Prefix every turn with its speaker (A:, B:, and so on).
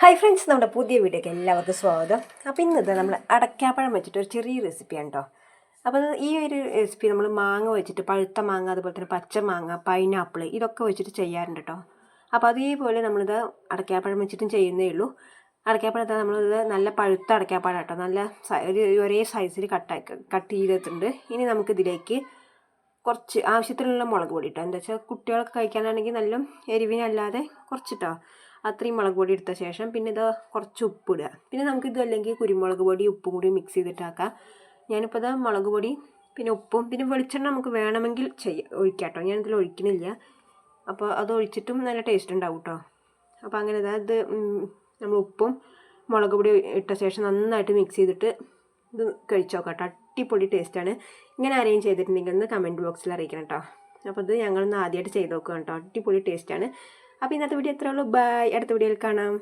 A: Hi friends നമ്മുടെ പുതിയ വീഡിയോക്ക് എല്ലാവർക്കും സ്വാഗതം. അപ്പോൾ ഇന്നത്തെ നമ്മൾ അടയ്ക്കാപ്പഴം വെച്ചിട്ട് ഒരു ചെറിയ റെസിപ്പിയാണ് കേട്ടോ അപ്പോൾ ഈ ഒരു റെസിപ്പി നമ്മൾ മാങ്ങ വെച്ചിട്ട് പഴുത്ത മാങ്ങ അതുപോലെ തന്നെ പച്ച മാങ്ങ പൈനാപ്പിൾ ഇതൊക്കെ വെച്ചിട്ട് ചെയ്യാറുണ്ട് കേട്ടോ അപ്പോൾ അതേപോലെ നമ്മളിത് അടയ്ക്കാപ്പഴം വെച്ചിട്ടും ചെയ്യുന്നേ ഉള്ളൂ. അടയ്ക്കാപ്പഴത്തെ നമ്മളിത് നല്ല പഴുത്ത അടയ്ക്കാപ്പഴം കേട്ടോ നല്ല ഒരു ഒരേ സൈസിൽ കട്ടാക്കി കട്ട് ചെയ്തിട്ടുണ്ട്. ഇനി നമുക്കിതിലേക്ക് കുറച്ച് ആവശ്യത്തിനുള്ള മുളക് പൊടി കേട്ടോ എന്താ വെച്ചാൽ കുട്ടികളൊക്കെ കഴിക്കാനാണെങ്കിൽ നല്ല എരിവിനല്ലാതെ കുറച്ചിട്ടോ അത്രയും മുളക് പൊടി എടുത്ത ശേഷം പിന്നെ ഇത് കുറച്ച് ഉപ്പ് ഇടുക പിന്നെ നമുക്കിത് അല്ലെങ്കിൽ കുരുമുളക് പൊടി ഉപ്പും കൂടി മിക്സ് ചെയ്തിട്ടാക്കാം. ഞാനിപ്പോൾ ഇത് മുളക് പൊടി പിന്നെ ഉപ്പും പിന്നെ വെളിച്ചെണ്ണ നമുക്ക് വേണമെങ്കിൽ ചെയ്യാം ഒഴിക്കാം കേട്ടോ ഞാനിതിൽ ഒഴിക്കണില്ല. അപ്പോൾ അത് ഒഴിച്ചിട്ടും നല്ല ടേസ്റ്റ് ഉണ്ടാവും കേട്ടോ അപ്പോൾ അങ്ങനെ ഇതാ നമ്മൾ ഉപ്പും മുളക് പൊടി ഇട്ട ശേഷം നന്നായിട്ട് മിക്സ് ചെയ്തിട്ട് ഇത് കഴിച്ച് നോക്കാം കേട്ടോ അടിപൊളി ടേസ്റ്റാണ് ഇങ്ങനെ അറേഞ്ച് ചെയ്തിട്ടുണ്ടെങ്കിൽ ഒന്ന് കമന്റ് ബോക്സിൽ അറിയിക്കണം കേട്ടോ അപ്പോൾ ഇത് ഞങ്ങളൊന്ന് ആദ്യമായിട്ട് ചെയ്ത് നോക്കുക കേട്ടോ അടിപൊളി ടേസ്റ്റാണ് അപ്പോൾ ഇന്നത്തെ വീഡിയോ എത്രയുള്ളൂ ബൈ അടുത്ത വീഡിയോയിൽ കാണാം.